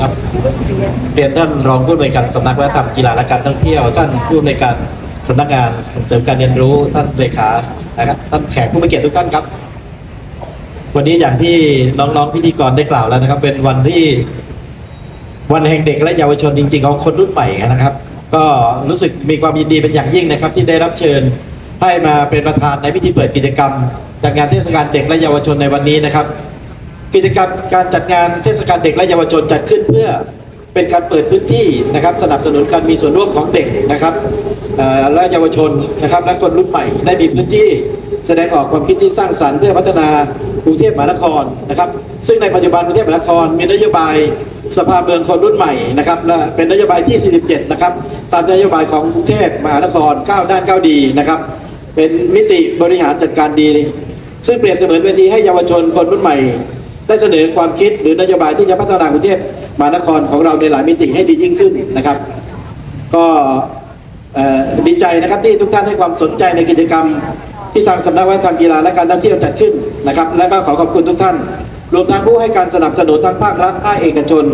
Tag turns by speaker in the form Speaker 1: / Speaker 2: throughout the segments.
Speaker 1: ครับเรียนท่านรองผู้อำนวยการสำนักวัฒนธรรมกีฬาและการท่องเที่ยว ท่านผู้อำนวยการสำนักงานส่งเสริมการเรียนรู้ท่านเลขานะครับท่านแขกผู้มีเกียรติทุกท่านครับ วันนี้อย่างที่น้องๆพิธีกรได้กล่าวแล้วนะครับ เป็นวันที่วันแห่งเด็กและเยาวชนจริงๆของคนรุ่นใหม่นะครับ ก็รู้สึกมีความยินดีเป็นอย่างยิ่งนะครับ ที่ได้รับเชิญให้มาเป็นประธานในพิธีเปิดกิจกรรม จัดงานเทศกาลเด็กและเยาวชนในวันนี้นะครับ กิจกรรมการจัดงานเทศกาลเด็กและเยาวชนจัดขึ้นเพื่อเป็นการเปิดพื้นที่นะครับ สนับสนุนการมีส่วนร่วมของเด็กนะครับและเยาวชนนะครับ และคนรุ่นใหม่ได้มีพื้นที่แสดงออกความคิดที่สร้างสรรค์เพื่อพัฒนากรุงเทพมหานครนะครับ ซึ่งในปัจจุบันกรุงเทพมหานครมีนโยบายสภาเมืองคนรุ่นใหม่นะครับและเป็นนโยบายที่ 47 นะครับ ตามนโยบายของกรุงเทพมหานครก้าวด้านก้าวดีนะครับ เป็นมิติบริหารจัดการดี ซึ่งเปรียบเสมือนเวทีให้เยาวชนคนรุ่นใหม่ ได้เสนอความคิดหรือนโยบายที่จะพัฒนากรุงเทพมหานครของเราในหลายมิติให้ดียิ่งขึ้นนะครับ ก็ดีใจนะครับที่ทุกท่านให้ความสนใจในกิจกรรม ที่ทางสำนักวัฒนธรรมกีฬาและการท่องเที่ยวจัดขึ้นนะครับ และก็ขอขอบคุณทุกท่าน รวมทั้งผู้ให้การสนับสนุนทั้งภาครัฐภาคเอกชน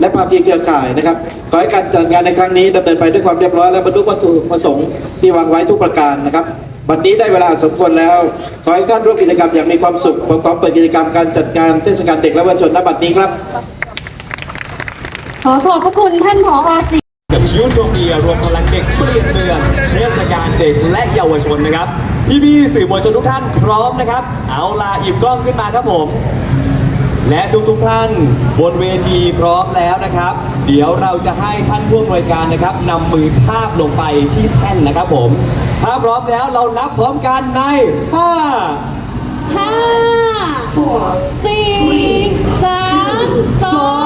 Speaker 1: และภาคีเครือข่ายนะครับขอให้การจัดงานในครั้งนี้ดำเนินไปด้วยความเรียบร้อยและบรรลุวัตถุประสงค์ที่วางไว้ทุกประการนะครับ วันนี้ได้เวลาสมควรแล้ว ขอให้ท่านร่วมกิจกรรมอย่างมีความสุขผมขอเปิดกิจกรรมการจัดงานเทศกาลเด็กและเยาวชนณบัดนี้ครับ
Speaker 2: ขอขอบพระคุณท่านผอสิ
Speaker 3: กับยูโทเปียรวมพลังเด็กเปลี่ยนเมืองเทศกาลเด็กและเยาวชนนะครับพี่ๆสื่อมวลชนทุกท่านพร้อมนะครับ เอาลาหยิบกล้องขึ้นมาครับผม และทุกๆท่านบนเวทีพร้อมแล้วนะครับ เดี๋ยวเราจะให้ท่านผู้อำนวยการนะครับนำมือทาบลงไปที่แท่นนะครับผม ถ้าพร้อมแล้วเรานับพร้อมกันในห้า
Speaker 2: ห้าสี่สามสอง